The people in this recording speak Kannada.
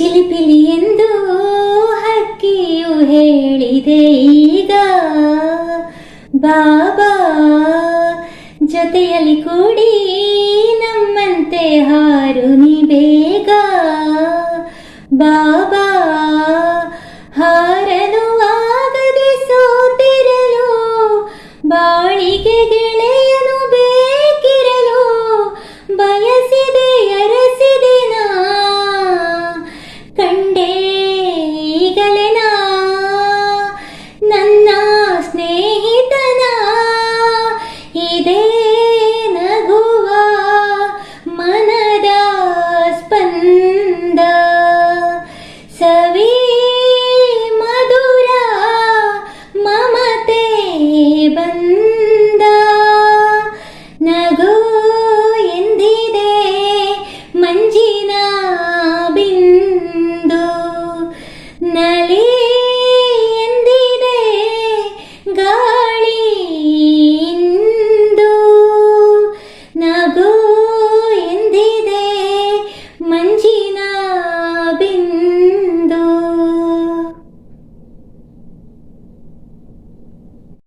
ಚಿಲಿಪಿಲಿ ಎಂದು ಹಕ್ಕಿಯು ಹೇಳಿದೆ ಈಗ. ಬಾಬಾ ಜೊತೆಯಲ್ಲಿ ಕೂಡಿ ನಮ್ಮಂತೆ ಹಾರು ಬೇಗ. ಬಾಬಾ bin